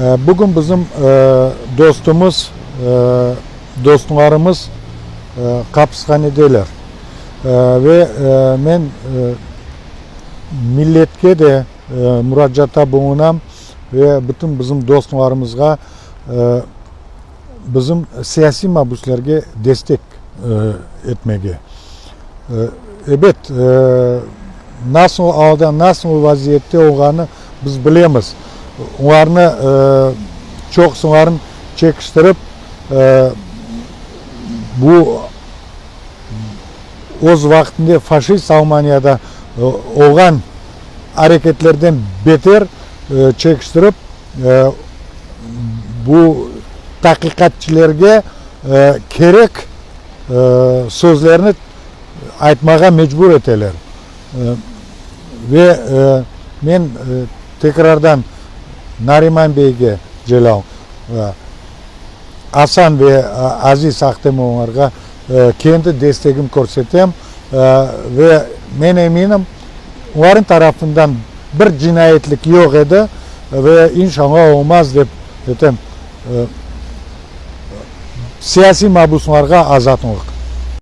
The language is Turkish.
E, Bugün bizim e, dostumuz, e, dostlarımız e, kapıshanedeler. E, Ve e, milletke de müracaata bulunam ve bütün bizim dostlarımızga bizim siyasi mahpuslarga destek etmege. Evet, nasıl alda, nasıl vaziyette olganı biz bilemiz. Onlarını e, çok sonların çekiştirip e, bu o'z vaqtida faşist Almaniyada e, olgan hareketlerden beter e, çekiştirip e, bu tahqiqatchilarga e, kerak e, so'zlarni aytmaga mecbur eteler. E, ve e, men e, tekrardan Нариман бейге желау асан бе азиз актемовңарга кенди дестегим көрсөтөм ве мен эминим улардын тарапынан бир жинаятчылык жок эди ве иншалла болмаз деп айтам саясий мабусуларга азаттык